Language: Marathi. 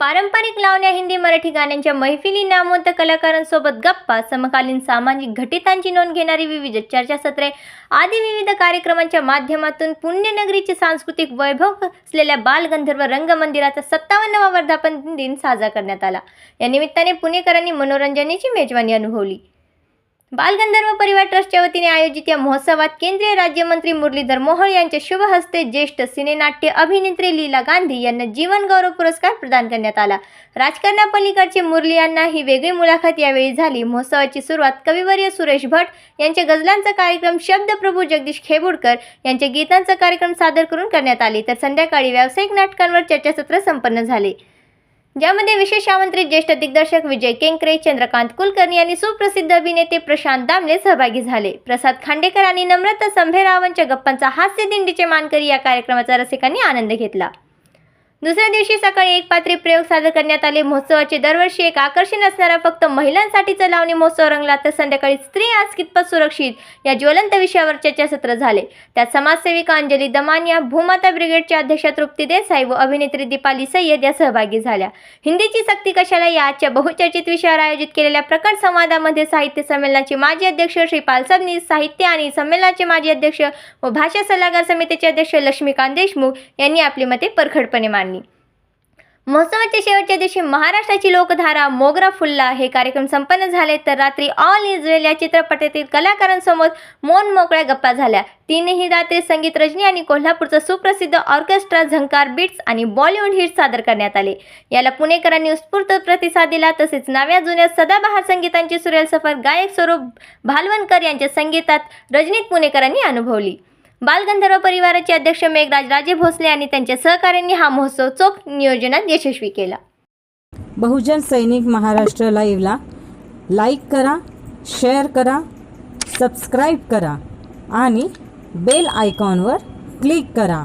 पारंपरिक लावण्या हिंदी मराठी गाण्यांच्या मैफिली नामवंत कलाकारांसोबत गप्पा समकालीन सामाजिक घटितांची नोंद घेणारी विविध चर्चासत्रे आदी विविध कार्यक्रमांच्या माध्यमातून पुण्यनगरीचे सांस्कृतिक वैभव असलेल्या बालगंधर्व रंगमंदिराचा सत्तावन्नवा वर्धापन दिन साजरा करण्यात आला. या निमित्ताने पुणेकरांनी मनोरंजनाची मेजवानी अनुभवली. बालगंधर्व परिवार ट्रस्टच्या वतीने आयोजित या महोत्सवात केंद्रीय राज्यमंत्री मुरलीधर मोहोळ यांच्या शुभ हस्ते ज्येष्ठ सिनेनाट्य अभिनेत्री लीला गांधी यांना जीवन गौरव पुरस्कार प्रदान करण्यात आला. राजकारणापलीकडचे मुरली यांना ही वेगळी मुलाखत यावेळी झाली. महोत्सवाची सुरुवात कविवर्य सुरेश भट यांच्या गझलांचा कार्यक्रम शब्दप्रभू जगदीश खेबुडकर यांच्या गीतांचा कार्यक्रम सादर करून करण्यात आले. तर संध्याकाळी व्यावसायिक नाटकांवर चर्चासत्र संपन्न झाले. ज्यामध्ये विशेष आमंत्रित ज्येष्ठ दिग्दर्शक विजय केंकरे चंद्रकांत कुलकर्णी आणि सुप्रसिद्ध अभिनेते प्रशांत दामले सहभागी झाले. प्रसाद खांडेकर आणि नम्रता संभेरावांच्या गप्पांचा हास्य दिंडीचे मानकरी या कार्यक्रमाचा रसिकांनी आनंद घेतला. दुसऱ्या दिवशी सकाळी एक पात्री प्रयोग सादर करण्यात आले. महोत्सवाचे दरवर्षी एक आकर्षण असणारा फक्त महिलांसाठीचा लावणी महोत्सव रंगला तर संध्याकाळी स्त्री आज कितपत सुरक्षित? या ज्वलंत विषयावर चर्चासत्र झाले. त्यात समाजसेविका अंजली दमानिया भूमाता ब्रिगेडच्या अध्यक्षा तृप्ती देसाई व अभिनेत्री दीपाली सय्यद या सहभागी झाल्या. हिंदीची सक्ती कशाला? या आजच्या बहुचर्चित विषयावर आयोजित केलेल्या प्रकट संवादामध्ये साहित्य संमेलनाचे माजी अध्यक्ष श्री पालसबनीस साहित्य आणि संमेलनाचे माजी अध्यक्ष व भाषा सल्लागार समितीचे अध्यक्ष लक्ष्मीकांत देशमुख यांनी आपली मते परखडपणे मांडली. महोत्सवाच्या शेवटच्या दिवशी महाराष्ट्राची लोकधारा मोगरा फुलला. हे कार्यक्रम संपन्न झाले तर रात्री ऑल इज वेल या चित्रपटातील कलाकारांसमोर मोन मोकळ्या गप्पा झाल्या. तीनही रात्री संगीत रजनी आणि कोल्हापूरचा सुप्रसिद्ध ऑर्केस्ट्रा झंकार बीट्स आणि बॉलिवूड हिट सादर करण्यात आले. याला पुणेकरांनी उत्स्फूर्त प्रतिसाद दिला. तसेच नव्या जुन्या सदाबहार संगीतांची सुरेल सफर गायक स्वरूप भालवणकर यांच्या संगीतात रजनीत पुणेकरांनी अनुभवली. बालगंधर्व परिवाराचे अध्यक्ष मेघराज राजे भोसले आणि त्यांच्या सहकार्यांनी हा महोत्सव चोख नियोजनात यशस्वी केला. बहुजन सैनिक महाराष्ट्र लाईव्हला लाईक करा शेअर करा सबस्क्राईब करा आणि बेल आयकॉनवर क्लिक करा.